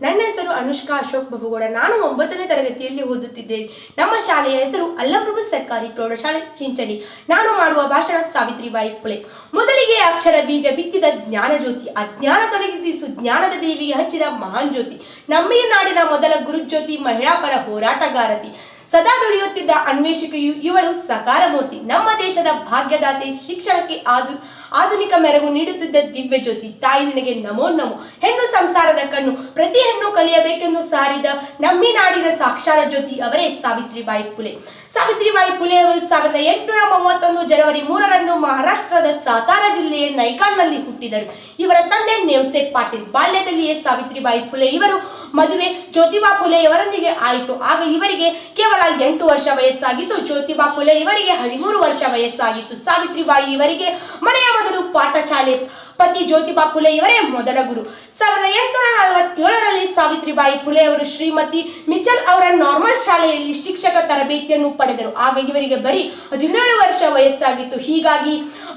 ನನ್ನ ಹೆಸರು ಅನುಷ್ಕಾ ಅಶೋಕ್ ಬಹುಗೌಡ ನಾನು ಒಂಬತ್ತನೇ ತರಗತಿಯಲ್ಲಿ ಓದುತ್ತಿದ್ದೇನೆ ನಮ್ಮ ಶಾಲೆಯ ಹೆಸರು ಅಲ್ಲಪ್ರಭು ಸರ್ಕಾರಿ ಪ್ರೌಢಶಾಲೆ ಚಿಂಚಣಿ. ನಾನು ಮಾಡುವ ಭಾಷಣ ಸಾವಿತ್ರಿಬಾಯಿ ಪುಳೆ ಮೊದಲಿಗೆ ಅಕ್ಷರ ಬೀಜ ಬಿತ್ತಿದ ಜ್ಞಾನ ಜ್ಯೋತಿ ಅಜ್ಞಾನ ತೊಲಗಿಸಿ ಸುಜ್ಞಾನದ ದೇವಿಗೆ ಹಚ್ಚಿದ ಮಹಾನ್ ಜ್ಯೋತಿ ನಮ್ಮೆಯ ನಾಡಿನ ಮೊದಲ ಗುರುಜ್ಯೋತಿ, ಮಹಿಳಾ ಪರ ಹೋರಾಟಗಾರತಿ. ಸದಾ ದುಡಿಯುತ್ತಿದ್ದ ಅನ್ವೇಷಕೆಯು ಇವಳು ಸಕಾರ ಮೂರ್ತಿ ನಮ್ಮ ದೇಶದ ಭಾಗ್ಯದಾತೆ ಶಿಕ್ಷಣಕ್ಕೆ ಆದು ಆಧುನಿಕ ಮೆರಗು ನೀಡುತ್ತಿದ್ದ ದಿವ್ಯ ಜ್ಯೋತಿ. ತಾಯಿ ನಿನಗೆ ನಮೋ ನಮೋ. ಹೆಣ್ಣು ಸಂಸಾರದ ಕಣ್ಣು. ಪ್ರತಿ ಹೆಣ್ಣು ಕಲಿಯಬೇಕೆಂದು ಸಾರಿದ ನಮ್ಮಿ ನಾಡಿನ ಸಾಕ್ಷಾರ ಜ್ಯೋತಿ ಅವರೇ ಸಾವಿತ್ರಿಬಾಯಿ ಪುಲೆ. ಸಾವಿತ್ರಿಬಾಯಿ ಪುಲೆ ಅವರು ಸಾವಿರದ ಎಂಟುನೂರ ಮೂವತ್ತೊಂದು ಜನವರಿ ಮೂರರಂದು ಮಹಾರಾಷ್ಟ್ರದ ಸಾತಾರ ಜಿಲ್ಲೆಯ ನೈಕಾನ್ನಲ್ಲಿ ಹುಟ್ಟಿದರು. ಇವರ ತಂದೆ ನೇವ್ಸೆ ಪಾಟೀಲ್. ಬಾಲ್ಯದಲ್ಲಿಯೇ ಸಾವಿತ್ರಿಬಾಯಿ ಪುಲೆ ಇವರು ಮದುವೆ ಜ್ಯೋತಿಬಾ ಫುಲೆ ಇವರೊಂದಿಗೆ ಆಯಿತು. ಆಗ ಇವರಿಗೆ ಕೇವಲ ಎಂಟು ವರ್ಷ ವಯಸ್ಸಾಗಿತ್ತು. ಜ್ಯೋತಿಬಾ ಫುಲೆ ಇವರಿಗೆ ಹದಿಮೂರು ವರ್ಷ ವಯಸ್ಸಾಗಿತ್ತು. ಸಾವಿತ್ರಿಬಾಯಿ ಇವರಿಗೆ ಮನೆಯ ಮೊದಲು ಪಾಠಶಾಲೆ ಪತಿ ಜ್ಯೋತಿಬಾ ಇವರೇ ಮೊದಲ ಗುರು. ಸಾವಿರದ ಎಂಟುನೂರ ನಲವತ್ತೇಳರಲ್ಲಿ ಸಾವಿತ್ರಿಬಾಯಿ ಫುಲೆ ಅವರು ಶ್ರೀಮತಿ ಮಿಚಲ್ ಅವರ ನಾರ್ಮಲ್ ಶಾಲೆಯಲ್ಲಿ ಶಿಕ್ಷಕ ತರಬೇತಿಯನ್ನು ಪಡೆದರು. ಆಗ ಇವರಿಗೆ ಬರೀ ಹದಿನೇಳು ವರ್ಷ ವಯಸ್ಸಾಗಿತ್ತು. ಹೀಗಾಗಿ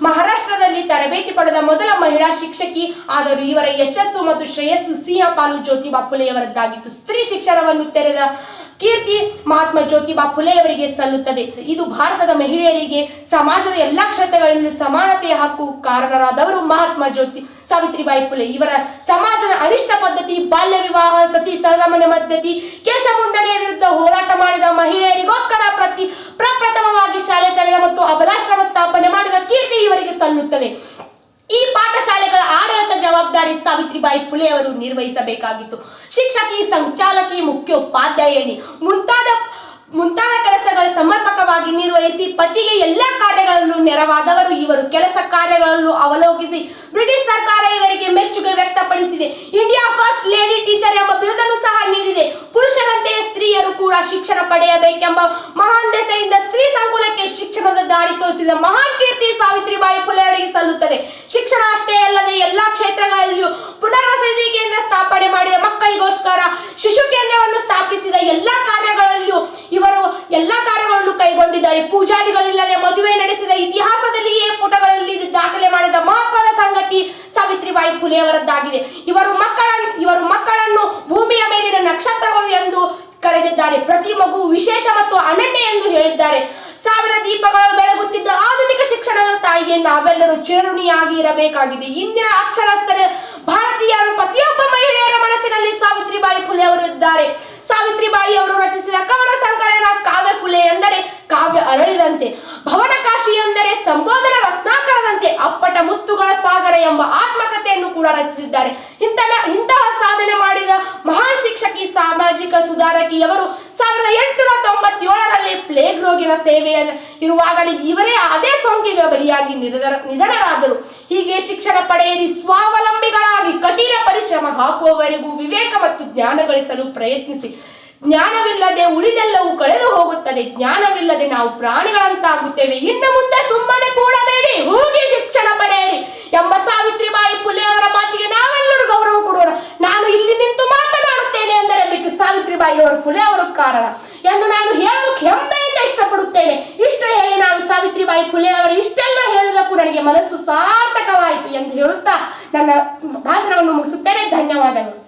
ಮಹಾರಾಷ್ಟ್ರದಲ್ಲಿ ತರಬೇತಿ ಪಡೆದ ಮೊದಲ ಮಹಿಳಾ ಶಿಕ್ಷಕಿ ಆದರೂ ಇವರ ಯಶಸ್ಸು ಮತ್ತು ಶ್ರೇಯಸ್ಸು ಸಿಂಹ ಪಾಲು ಜ್ಯೋತಿಬಾ ಫುಲೆಯವರದ್ದಾಗಿತ್ತು ಸ್ತ್ರೀ ಶಿಕ್ಷಣವನ್ನು ತೆರೆದ ಕೀರ್ತಿ ಮಹಾತ್ಮ ಜ್ಯೋತಿಬಾ ಫುಲೆಯವರಿಗೆ ಸಲ್ಲುತ್ತದೆ. ಇದು ಭಾರತದ ಮಹಿಳೆಯರಿಗೆ ಸಮಾಜದ ಎಲ್ಲಾ ಕ್ಷೇತ್ರಗಳಲ್ಲಿ ಸಮಾನತೆಯ ಹಕ್ಕು ಕಾರಣರಾದವರು ಮಹಾತ್ಮ ಜ್ಯೋತಿ ಸಾವಿತ್ರಿಬಾಯಿ ಫುಲೆ. ಇವರ ಸಮಾಜದ ಅನಿಷ್ಟ ಪದ್ಧತಿ, ಬಾಲ್ಯ ವಿವಾಹ, ಸತಿ ಸಹಗಮನ ಪದ್ಧತಿ ಕೇಶಮುಂಡನೆಯ ವಿರುದ್ಧ ಹೋರಾಟ ಮಾಡಿದ ಮಹಿಳೆಯರಿಗೋಸ್ಕರ ಪ್ರತಿ ಪ್ರಪ್ರಥಮವಾಗಿ ಶಾಲೆ ತೆರೆದ ಮತ್ತು ಅಬಲಾಶ್ರಮ ಸ್ಥಾಪನೆ ಮಾಡಿದ ಕೀರ್ತಿ ಇವರಿಗೆ ಸಲ್ಲುತ್ತದೆ ಈ ಪಾಠಶಾಲೆಗಳ ಆಡಳಿತ ಜವಾಬ್ದಾರಿ ಸಾವಿತ್ರಿಬಾಯಿ ಫುಲೆ ಅವರು ನಿರ್ವಹಿಸಬೇಕಾಗಿತ್ತು. ಶಿಕ್ಷಕಿ, ಸಂಚಾಲಕಿ, ಮುಖ್ಯೋಪಾಧ್ಯಾಯಿನಿ ಮುಂತಾದ ಮುಂತಾದ ಕೆಲಸಗಳು ಸಮರ್ಪಕವಾಗಿ ನಿರ್ವಹಿಸಿ ಪತಿಗೆ ಎಲ್ಲ ಕಾರ್ಯಗಳನ್ನು ನೆರವಾದವರು ಇವರು. ಕೆಲಸ ಕಾರ್ಯಗಳನ್ನು ಅವಲೋಕಿಸಿ ಬ್ರಿಟಿಷ್ ಸರ್ಕಾರ ಇವರಿಗೆ ಮೆಚ್ಚುಗೆ ವ್ಯಕ್ತಪಡಿಸಿದೆ. ಇಂಡಿಯಾ ಫಸ್ಟ್ ಲೇಡಿ ಟೀಚರ್ ಎಂಬ ಬಿರುದನ್ನು ಸಹ ನೀಡಿದೆ. ಪುರುಷರಂತೆಯೇ ಸ್ತ್ರೀಯರು ಕೂಡ ಶಿಕ್ಷಣ ಪಡೆಯಬೇಕೆಂಬ ಮಹಾನ್ ದೆಸೆಯಿಂದ ಸ್ತ್ರೀ ಸಂಕುಲಕ್ಕೆ ಶಿಕ್ಷಣದ ದಾರಿ ತೋರಿಸಿದ ಮಹಾನ್ ಕೀರ್ತಿ ಸಾವಿತ್ರಿಬಾಯಿ ಫುಲೆ ಅವರಿಗೆ ಸಲ್ಲುತ್ತದೆ. ಶಿಕ್ಷಣ ಅಷ್ಟೇ ಅಲ್ಲದೆ ಎಲ್ಲಾ ಕ್ಷೇತ್ರಗಳಲ್ಲಿಯೂ ಪುನರ್ವಸತಿ ಕೇಂದ್ರ ಸ್ಥಾಪನೆ ಮಾಡಿದ ಮಕ್ಕಳಿಗೋಸ್ಕರ ಶಿಶು ಕೇಂದ್ರವನ್ನು ಸ್ಥಾಪಿಸಿದ ಎಲ್ಲಾ ಕಾರ್ಯಗಳಲ್ಲಿಯೂ ಇವರು ಎಲ್ಲಾ ಕಾರ್ಯಗಳನ್ನು ಕೈಗೊಂಡಿದ್ದಾರೆ. ಪೂಜಾರಿಗಳಿಲ್ಲದೆ ಮದುವೆ ನಡೆಸಿದ ಇತಿಹಾಸದಲ್ಲಿಯೇ ಪುಟಗಳಲ್ಲಿ ದಾಖಲೆ ಮಾಡಿದ ಮಹತ್ವದ ಸಂಗತಿ ಸಾವಿತ್ರಿಬಾಯಿ ಫುಲೆ ಅವರದ್ದಾಗಿದೆ. ಇವರು ಮಕ್ಕಳ ಇವರು ಮಕ್ಕಳನ್ನು ಭೂಮಿಯ ಮೇಲಿನ ನಕ್ಷತ್ರಗಳು ಎಂದು ಕರೆದಿದ್ದಾರೆ. ಪ್ರತಿ ಮಗು ವಿಶೇಷ ಮತ್ತು ಅನನ್ಯ ಎಂದು ಹೇಳಿದ್ದಾರೆ. ನಾವೆಲ್ಲರೂ ಚಿರಋಣಿಯಾಗಿ ಇರಬೇಕಾಗಿದೆ ಇಂದಿನ ಅಕ್ಷರಸ್ಥರ ಭಾರತೀಯರು ಪ್ರತಿಯೊಬ್ಬ ಮಹಿಳೆಯರ ಮನಸ್ಸಿನಲ್ಲಿ ಸಾವಿತ್ರಿಬಾಯಿ ಫುಲೆ ಅವರು ಇದ್ದಾರೆ. ಸಾವಿತ್ರಿಬಾಯಿ ಅವರು ರಚಿಸಿದ ಕವನ ಸಂಕಲನ ಕಾವ್ಯ ಫುಲೆ ಎಂದರೆ ಕಾವ್ಯ ಅರಳಿದಂತೆ, ಭವನಕಾಶಿ ಎಂದರೆ ಸಂಬೋಧನ ರತ್ನಾಕರದಂತೆ ಅಪ್ಪಟ ಮುತ್ತುಗಳ ಸಾಗರ ಎಂಬ ಆತ್ಮಕಥೆಯನ್ನು ಕೂಡ ರಚಿಸಿದ್ದಾರೆ. ಇಂತಹ ಇಂತಹ ಸಾಧನೆ ಮಾಡಿದ ಮಹಾನ್ ಶಿಕ್ಷಕಿ ಸಾಮಾಜಿಕ ಸುಧಾರಕಿಯವರು ಸಾವಿರದ ಎಂಟುನೂರ ತೊಂಬತ್ತೇಳರಲ್ಲಿ ಪ್ಲೇಗ್ ರೋಗಿನ ಸೇವೆಯಲ್ಲಿ ಇರುವಾಗಲೇ ಇವರೇ ಅದೇ ಸೋಂಕಿಗೆ ಬಲಿಯಾಗಿ ನಿಧನ, ನಿಧನರಾದರು. ಹೀಗೆ ಶಿಕ್ಷಣ ಪಡೆಯಿರಿ ಸ್ವಾವಲಂಬಿಗಳಾಗಿ ಕಠಿಣ ಪರಿಶ್ರಮ ಹಾಕುವವರೆಗೂ ವಿವೇಕ ಮತ್ತು ಜ್ಞಾನ ಗಳಿಸಲು ಪ್ರಯತ್ನಿಸಿ. ಜ್ಞಾನವಿಲ್ಲದೆ ಉಳಿದೆಲ್ಲವೂ ಕಳೆದು ಹೋಗುತ್ತದೆ. ಜ್ಞಾನವಿಲ್ಲದೆ ನಾವು ಪ್ರಾಣಿಗಳಂತಾಗುತ್ತೇವೆ. ಇನ್ನು ಮುಂದೆ ಸುಮ್ಮನೆ ಕೂಡಬೇಡಿ ಹೋಗಿ ಶಿಕ್ಷಣ ಪಡೆಯಿರಿ ಎಂಬ ಸಾವಿತ್ರಿಬಾಯಿ ಫುಲೆ ಅವರ ಮಾತಿಗೆ ನಾವೆಲ್ಲರೂ ಗೌರವ ಕೊಡೋಣ ನಾನು ಇಲ್ಲಿ ನಿಂತು ಮಾತನಾಡುತ್ತೇನೆ ಎಂದರೆ ಅದಕ್ಕೆ ಸಾವಿತ್ರಿಬಾಯಿ ಅವರ ಫುಲೆ ಅವರು ಕಾರಣ. ಎಂದು ನಾನು ಹೇಳಲು ಹೆಮ್ಮೆಯಿಂದ ಇಷ್ಟಪಡುತ್ತೇನೆ. ಇಷ್ಟು ಹೇಳಿ ನಾನು ಸಾವಿತ್ರಿಬಾಯಿ ಫುಲೆ ಅವರು ಇಷ್ಟೆಲ್ಲ ಹೇಳುವುದಕ್ಕೂ ನನಗೆ ಮನಸ್ಸು ಸಾರ್ಥಕವಾಯಿತು ಎಂದು ಹೇಳುತ್ತಾ ನನ್ನ ಭಾಷಣವನ್ನು ಮುಗಿಸುತ್ತೇನೆ. ಧನ್ಯವಾದಗಳು.